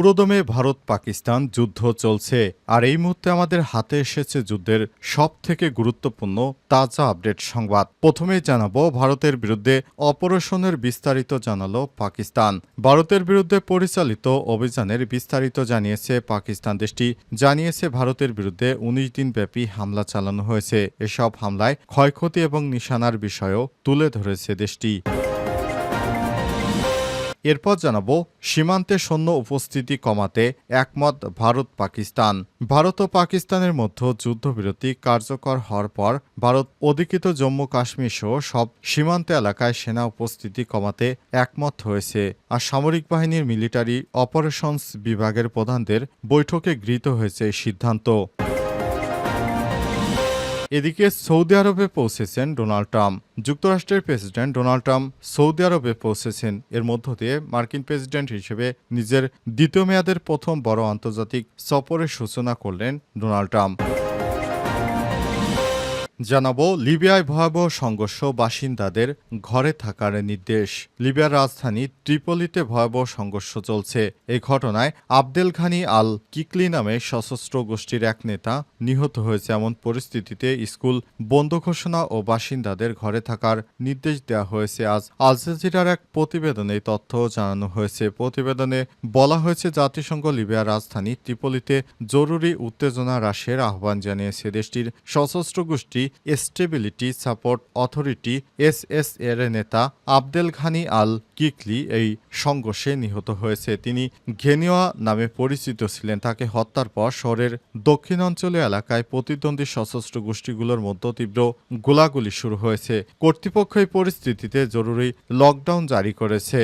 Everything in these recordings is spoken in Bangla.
পুরোদমে ভারত পাকিস্তান যুদ্ধ চলছে, আর এই মুহূর্তে আমাদের হাতে এসেছে যুদ্ধের সব থেকে গুরুত্বপূর্ণ তাজা আপডেট সংবাদ। প্রথমেই জানাব, ভারতের বিরুদ্ধে অপারেশনের বিস্তারিত জানালো পাকিস্তান। ভারতের বিরুদ্ধে পরিচালিত অভিযানের বিস্তারিত জানিয়েছে পাকিস্তান দেশটি। জানিয়েছে, ভারতের বিরুদ্ধে উনিশ দিন ব্যাপী হামলা চালানো হয়েছে। এসব হামলায় ক্ষয়ক্ষতি এবং নিশানার বিষয়ও তুলে ধরেছে দেশটি। এরপর জানাব, সীমান্তে সৈন্য উপস্থিতি কমাতে একমত ভারত পাকিস্তান। ভারত ও পাকিস্তানের মধ্যে যুদ্ধবিরতি কার্যকর হওয়ার পর ভারত অধিকৃত জম্মু কাশ্মীর সহ সব সীমান্ত এলাকায় সেনা উপস্থিতি কমাতে একমত হয়েছে। আর সামরিক বাহিনীর মিলিটারি অপারেশনস বিভাগের প্রধানদের বৈঠকে গৃহীত হয়েছে সিদ্ধান্ত। এদিকে সৌদি আরবে পৌঁছেছেন ডোনাল্ড ট্রাম্প। যুক্তরাষ্ট্রের প্রেসিডেন্ট ডোনাল্ড ট্রাম্প সৌদি আরবে পৌঁছেছেন। এর মধ্য দিয়ে মার্কিন প্রেসিডেন্ট হিসেবে নিজের দ্বিতীয় মেয়াদের প্রথম বড় আন্তর্জাতিক সফরের সূচনা করলেন ডোনাল্ড ট্রাম্প। জানাব, লিবিয়ায় ভয়াবহ সংঘর্ষ, বাসিন্দাদের ঘরে থাকার নির্দেশ। লিবিয়ার রাজধানী ত্রিপলিতে ভয়াবহ সংঘর্ষ চলছে। এই ঘটনায় আবদেল ঘানি আল কিকলি নামে সশস্ত্র গোষ্ঠীর এক নেতা নিহত হয়েছে। এমন পরিস্থিতিতে স্কুল বন্ধ ঘোষণা ও বাসিন্দাদের ঘরে থাকার নির্দেশ দেওয়া হয়েছে। আজ আল জাজিরার এক প্রতিবেদনে তথ্য জানানো হয়েছে। প্রতিবেদনে বলা হয়েছে, জাতিসংঘ লিবিয়ার রাজধানী ত্রিপলিতে জরুরি উত্তেজনা হ্রাসের আহ্বান জানিয়েছে। দেশটির সশস্ত্র গোষ্ঠী স্টেবিলিটি সাপোর্ট অথরিটি এস এর নেতা আবদেল ঘানি আল কিকলি এই সংঘর্ষে নিহত হয়েছে। তিনি ঘেনিয়া নামে পরিচিত ছিলেন। তাকে হত্যার পর শহরের দক্ষিণাঞ্চলীয় এলাকায় প্রতিদ্বন্দ্বী সশস্ত্র গোষ্ঠীগুলোর মধ্যে তীব্র গোলাগুলি শুরু হয়েছে। কর্তৃপক্ষ এই পরিস্থিতিতে জরুরি লকডাউন জারি করেছে।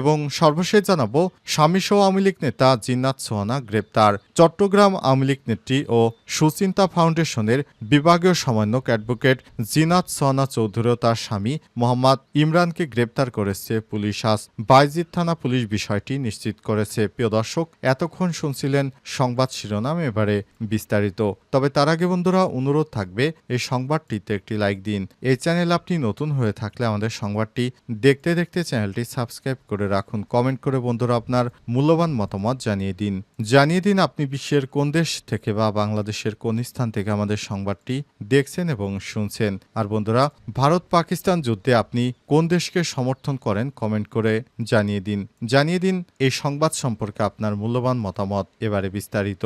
এবং সর্বশেষ জানাব স্বামীসহ আওয়ামী লীগ নেতা জিন্নাত সোহানা গ্রেপ্তার। চট্টগ্রাম আওয়ামী লীগ নেত্রী ও সুচিন্তা ফাউন্ডেশনের বিভাগীয় সমন্বয়ক অ্যাডভোকেট জিনাত সোহানা চৌধুরী ও তার স্বামী মোহাম্মদ ইমরানকে গ্রেপ্তার করেছে পুলিশ। আজ বাইজিদ থানা পুলিশ বিষয়টি নিশ্চিত করেছে। প্রিয় দর্শক, এতক্ষণ শুনছিলেন সংবাদ শিরোনাম, এবারে বিস্তারিত। তবে তার আগে বন্ধুরা, অনুরোধ থাকবে, এই সংবাদটিতে একটি লাইক দিন। এই চ্যানেল আপনি নতুন হয়ে থাকলে আমাদের সংবাদটি দেখতে দেখতে চ্যানেলটি সাবস্ক্রাইব করে রাখুন। কমেন্ট করে বন্ধুরা আপনার মূল্যবান মতামত জানিয়ে দিন। জানিয়ে দিন আপনি বিশ্বের কোন দেশ থেকে বা বাংলাদেশের কোন স্থান থেকে আমাদের সংবাদটি দেখছেন এবং শুনছেন। আর বন্ধুরা ভারত পাকিস্তান যুদ্ধে আপনি কোন দেশকে সমর্থন করেন কমেন্ট করে জানিয়ে দিন। জানিয়ে দিন এই সংবাদ সম্পর্কে আপনার মূল্যবান মতামত। এবারে বিস্তারিত।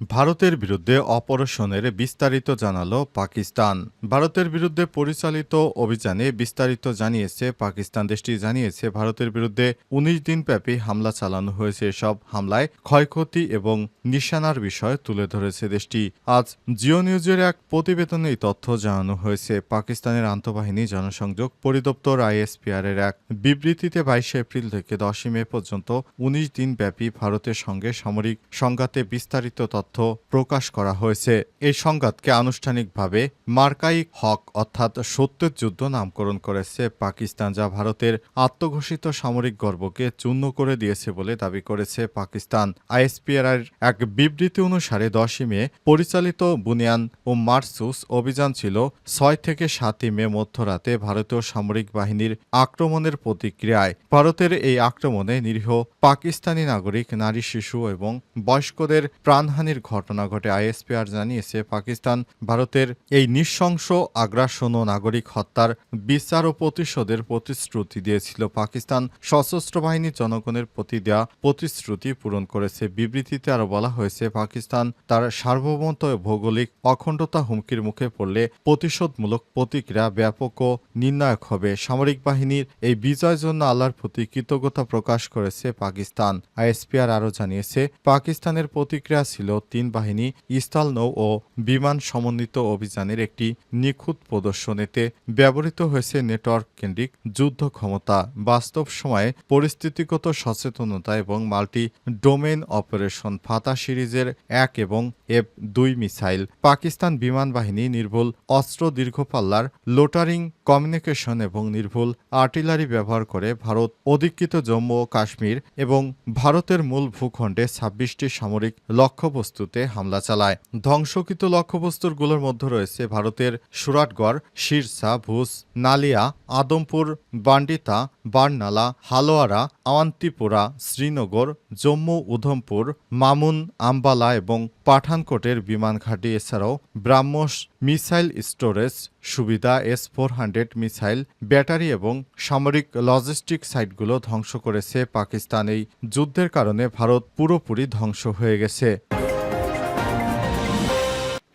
ভারতের বিরুদ্ধে অপারেশনের বিস্তারিত জানালো পাকিস্তান। ভারতের বিরুদ্ধে পরিচালিত অভিযানে বিস্তারিত জানিয়েছে পাকিস্তান। দেশটি জানিয়েছে, ভারতের বিরুদ্ধে উনিশ দিনব্যাপী হামলা চালানো হয়েছে। এসব হামলায় ক্ষয়ক্ষতি এবং নিশানার বিষয় তুলে ধরেছে দেশটি। আজ জিও নিউজের এক প্রতিবেদনে এই তথ্য জানানো হয়েছে। পাকিস্তানের আন্তঃবাহিনী জনসংযোগ পরিদপ্তর আইএসপিআর এর এক বিবৃতিতে বাইশে এপ্রিল থেকে দশই মে পর্যন্ত উনিশ দিনব্যাপী ভারতের সঙ্গে সামরিক সংঘাতে বিস্তারিত তথ্য প্রকাশ করা হয়েছে। এই সংঘাতকে আনুষ্ঠানিকভাবে মার্কাই হক অর্থাৎ সত্যের যুদ্ধ নামকরণ করেছে। পাকিস্তান যা ভারতের আত্মঘোষিত সামরিক গর্বকে চূর্ণ করে দিয়েছে বলে দাবি করেছে পাকিস্তান। আইএসপিআর এক বিবৃতি অনুসারে দশই মে পরিচালিত বুনিয়ান ও মার্সুস অভিযান ছিল ছয় থেকে সাতই মে মধ্যরাতে ভারতীয় সামরিক বাহিনীর আক্রমণের প্রতিক্রিয়ায়। ভারতের এই আক্রমণে নিরীহ পাকিস্তানি নাগরিক, নারী, শিশু এবং বয়স্কদের প্রাণহানির ঘটনা ঘটে। আইএসপিআর জানিয়েছে, পাকিস্তান ভারতের এই নৃশংস আগ্রাসন ও নাগরিক হত্যার বিচার ও প্রতিশোধের প্রতিশ্রুতি দিয়েছিল। পাকিস্তান সশস্ত্র বাহিনী জনগণের প্রতি দেয়া প্রতিশ্রুতি পূরণ করেছে। বিবৃতিতে আরও বলা হয়েছে, পাকিস্তান তার সার্বভৌমত্ব ভৌগোলিক অখণ্ডতা হুমকির মুখে পড়লে প্রতিশোধমূলক প্রতিক্রিয়া ব্যাপক ও নির্ণায়ক হবে। সামরিক বাহিনীর এই বিজয়ের জন্য আল্লাহর প্রতি কৃতজ্ঞতা প্রকাশ করেছে পাকিস্তান। আইএসপিআর আরও জানিয়েছে, পাকিস্তানের প্রতিক্রিয়া ছিল তিন বাহিনী স্থল নৌ ও বিমান সমন্বিত অভিযানের একটি নিখুঁত প্রদর্শনীতে ব্যবহৃত হয়েছে নেটওয়ার্ক কেন্দ্রিক যুদ্ধ ক্ষমতা, বাস্তব সময়ে পরিস্থিতিগত সচেতনতা এবং মাল্টি ডোমেন অপারেশন ফাতা সিরিজের এক এবং এফ দুই মিসাইল, পাকিস্তান বিমান বাহিনী নির্ভুল অস্ত্র দীর্ঘপাল্লার লোটারিং, কমিউনিকেশন এবং নির্ভুল আর্টিলারি ব্যবহার করে ভারত অধিকৃত জম্মু ও কাশ্মীর এবং ভারতের মূল ভূখণ্ডে ছাব্বিশটি সামরিক লক্ষ্যবস্তু মৃত্যুতে হামলা চালায়। ধ্বংসকৃত লক্ষ্যবস্তুরগুলোর মধ্যে রয়েছে ভারতের সুরাটগড়, শিরসা, ভুজ, নালিয়া, আদমপুর, বান্ডিতা, বার্নালা, হালোয়ারা, আওয়ান্তিপুরা, শ্রীনগর, জম্মু, উধমপুর, মামুন, আম্বালা এবং পাঠানকোটের বিমান ঘাঁটি। এছাড়াও ব্রাহ্মস মিসাইল স্টোরেজ সুবিধা, S four hundred missile, battery এবং সামরিক লজিস্টিক সাইটগুলো ধ্বংস করেছে পাকিস্তান। এই যুদ্ধের কারণে ভারত পুরোপুরি ধ্বংস হয়ে গেছে।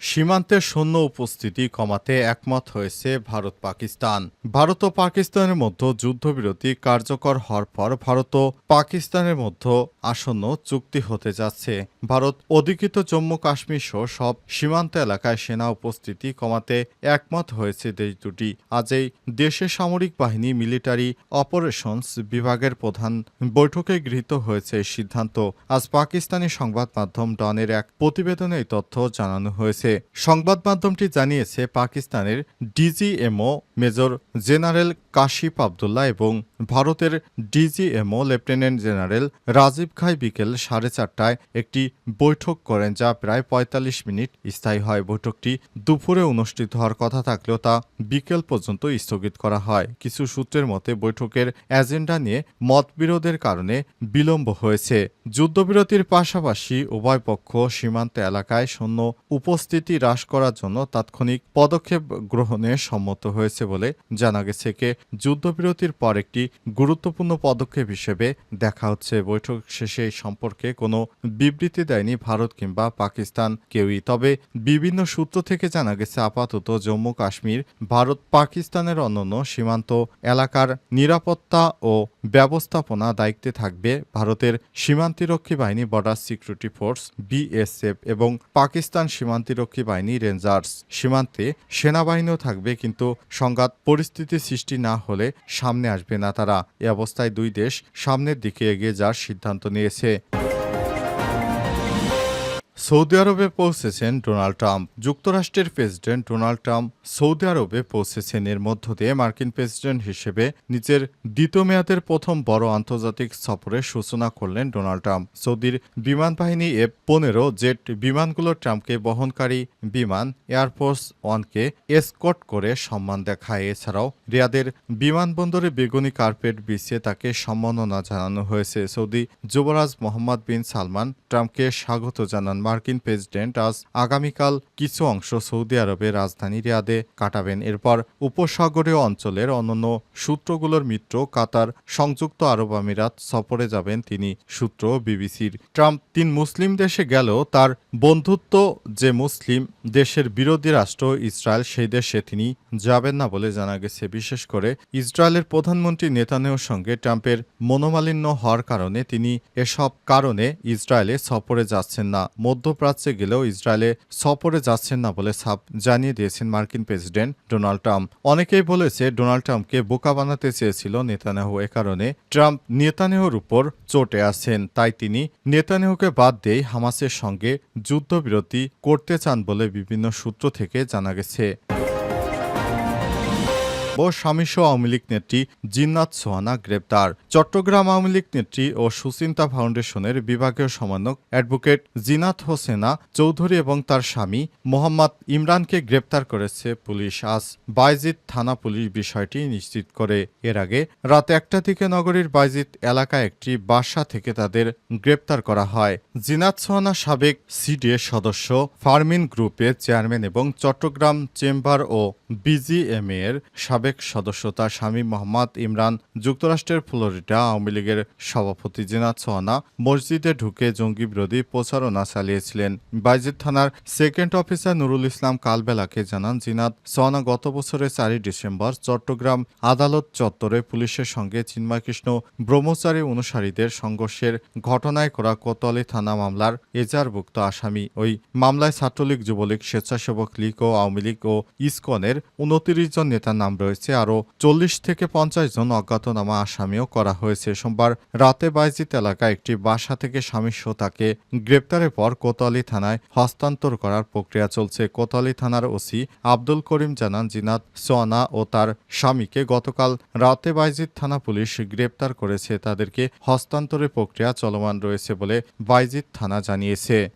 সীমান্তে সৈন্য উপস্থিতি কমাতে একমত হয়েছে ভারত পাকিস্তান। ভারত ও পাকিস্তানের মধ্যে যুদ্ধবিরতি কার্যকর হওয়ার পর ভারত ও পাকিস্তানের মধ্যে আসন্ন চুক্তি হতে যাচ্ছে। ভারত অধিকৃত জম্মু কাশ্মীর সহ সব সীমান্ত এলাকায় সেনা উপস্থিতি কমাতে একমত হয়েছে দেশ দুটি। আজ এই দেশের সামরিক বাহিনী মিলিটারি অপারেশনস বিভাগের প্রধান বৈঠকে গৃহীত হয়েছে সিদ্ধান্ত। আজ পাকিস্তানি সংবাদ মাধ্যম ডনের এক প্রতিবেদনে এই তথ্য জানানো হয়েছে। সংবাদ মাধ্যমটি জানিয়েছে, পাকিস্তানের DGMO major general Kashif Abdullah এবং ভারতের ডিজিএমও লেফটেন্যান্ট জেনারেল রাজীব খাই বিকেল সাড়ে চারটায় একটি বৈঠক করেন, যা প্রায় ৪৫ মিনিট স্থায়ী হয়। বৈঠকটি দুপুরে অনুষ্ঠিত হওয়ার কথা থাকলেও তা বিকেল পর্যন্ত স্থগিত করা হয়। কিছু সূত্রের মতে, বৈঠকের এজেন্ডা নিয়ে মতবিরোধের কারণে বিলম্ব হয়েছে। যুদ্ধবিরতির পাশাপাশি উভয় পক্ষ সীমান্ত এলাকায় সৈন্য উপস্থিতি হ্রাস করার জন্য তাৎক্ষণিক পদক্ষেপ গ্রহণে সম্মত হয়েছে বলে জানা গেছে। কে যুদ্ধবিরতির পর একটি গুরুত্বপূর্ণ পদক্ষেপ হিসেবে দেখা হচ্ছে। বৈঠক শেষে এই সম্পর্কে কোনো বিবৃতি দেয়নি ভারত কিংবা পাকিস্তান কেউই। তবে বিভিন্ন সূত্র থেকে জানা গেছে, আপাতত জম্মু কাশ্মীর, ভারত, পাকিস্তানের অন্যান্য সীমান্ত এলাকার নিরাপত্তা ও ব্যবস্থাপনা দায়িত্বে থাকবে। ভারতের সীমান্তিরক্ষী বাহিনী বর্ডার সিকিউরিটি ফোর্স বিএসএফ এবং পাকিস্তান সীমান্তিরক্ষী বাহিনী রেঞ্জার্স সীমান্তে সেনাবাহিনীও থাকবে, কিন্তু সংঘাত, পরিস্থিতি সৃষ্টি না হলে সামনে আসবে না তারা এ অবস্থায় দুই দেশ সামনের দিকে এগিয়ে যাওয়ার সিদ্ধান্ত নিয়েছে। সৌদি আরবে পৌঁছেছেন ডোনাল্ড ট্রাম্প। যুক্তরাষ্ট্রের প্রেসিডেন্ট ডোনাল্ড ট্রাম্প সৌদি আরবে পৌঁছেছেন। এর মধ্য দিয়ে মার্কিন প্রেসিডেন্ট হিসেবে নিজের দ্বিতীয় মেয়াদের প্রথম বড় আন্তর্জাতিক সফরের সূচনা করলেন ডোনাল্ড ট্রাম্প। সৌদির বিমান বাহিনী এফ পনেরো জেট বিমানগুলো ট্রাম্পকে বহনকারী বিমান এয়ারফোর্স ওয়ানকে এসকট করে সম্মান দেখায়। এছাড়াও রিয়াদের বিমানবন্দরে বেগুনি কার্পেট বিছিয়ে তাকে সম্মাননা জানানো হয়েছে। সৌদি যুবরাজ মোহাম্মদ বিন সালমান ট্রাম্পকে স্বাগত জানান মার্কিন প্রেসিডেন্ট আজ আগামীকাল কিছু অংশ সৌদি আরবের রাজধানী রিয়াদে কাটাবেন। এরপর উপসাগরীয় অঞ্চলের অন্যান্য সূত্রগুলোর মিত্র কাতার সংযুক্ত আরব আমিরাত সফরে যাবেন তিনি, সূত্র বিবিসির। ট্রাম্প তিন মুসলিম দেশে গেলেও তার বন্ধুত্ব যে মুসলিম দেশের বিরোধী রাষ্ট্র ইসরায়েল, সেই দেশে তিনি যাবেন না বলে জানা গেছে। বিশেষ করে ইসরায়েলের প্রধানমন্ত্রী নেতানিয়াহুর সঙ্গে ট্রাম্পের মনোমালিন্য হওয়ার কারণে তিনি এসব কারণে ইসরায়েলে সফরে যাচ্ছেন না। মধ্যপ্রাচ্যে গেলেও ইসরায়েলে সফরে যাচ্ছেন না বলে সাপ জানিয়ে দিয়েছেন মার্কিন প্রেসিডেন্ট ডোনাল্ড ট্রাম্প। অনেকেই বলেছে ডোনাল্ড ট্রাম্পকে বোকা বানাতে চেয়েছিল নেতানেহ এ কারণে। ট্রাম্প নেতানেহর উপর চটে আছেন, তাই তিনি নেতানেহকে বাদ দিয়ে হামাসের সঙ্গে যুদ্ধবিরতি করতে চান বলে বিভিন্ন সূত্র থেকে জানা গেছে। ও স্বামীসহ আওয়ামী লীগ নেত্রী জিন্নাত সোহানা গ্রেপ্তার। চট্টগ্রাম আওয়ামী লীগ নেত্রী ও সুচিন্তা ফাউন্ডেশনের বিভাগীয় সমন্বয়ক অ্যাডভোকেট জিনাত হোসেনা চৌধুরী এবং তার স্বামী মোহাম্মদ ইমরানকে গ্রেপ্তার করেছে পুলিশ। আজ বাইজিদ থানা পুলিশ বিষয়টি নিশ্চিত করে। এর আগে রাত একটা থেকে নগরীর বাইজিদ এলাকায় একটি বাসা থেকে তাদের গ্রেপ্তার করা হয়। জিনাত সোহানা সাবেক সিডিএ সদস্য, ফার্মিন গ্রুপের চেয়ারম্যান এবং চট্টগ্রাম চেম্বার ও বিজিএমএ এর সাবেক সদস্য তার স্বামী মোহাম্মদ ইমরান, যুক্তরাষ্ট্রের ফ্লোরিডা আওয়ামী লীগের সভাপতি জিনাত সোহানা মসজিদে ঢুকে জঙ্গি বিরোধী প্রচারণা চালিয়েছিলেন বাইজিদ থানার সেকেন্ড অফিসার নুরুল ইসলাম কালবেলাকে জানান, জিনাত সোহানা গত বছরের চারই ডিসেম্বর চট্টগ্রাম আদালত চত্বরে পুলিশের সঙ্গে চিন্ময়কৃষ্ণ ব্রহ্মচারী অনুসারীদের সংঘর্ষের ঘটনায় করা কোতোয়ালি থানা মামলার এজারভুক্ত আসামি। ওই মামলায় ছাত্রলীগ, যুবলীগ, স্বেচ্ছাসেবক লীগ ও আওয়ামী লীগ ও ইসকনের উনতিরিশ জন নেতার নাম রয়েছে। আরও চল্লিশ থেকে পঞ্চাশ জন অজ্ঞাতনামা আসামিও করা হয়েছে। সোমবার রাতে বাইজিত এলাকায় একটি বাসা থেকে স্বামীসহ তাকে গ্রেপ্তারের পর কোতোয়ালি থানায় হস্তান্তর করার প্রক্রিয়া চলছে। কোতোয়ালি থানার ওসি আব্দুল করিম জানান, জিনাত সোয়ানা ও তার স্বামীকে গতকাল রাতে বাইজিত থানা পুলিশ গ্রেপ্তার করেছে। তাদেরকে হস্তান্তরের প্রক্রিয়া চলমান রয়েছে বলে বাইজিত থানা জানিয়েছে।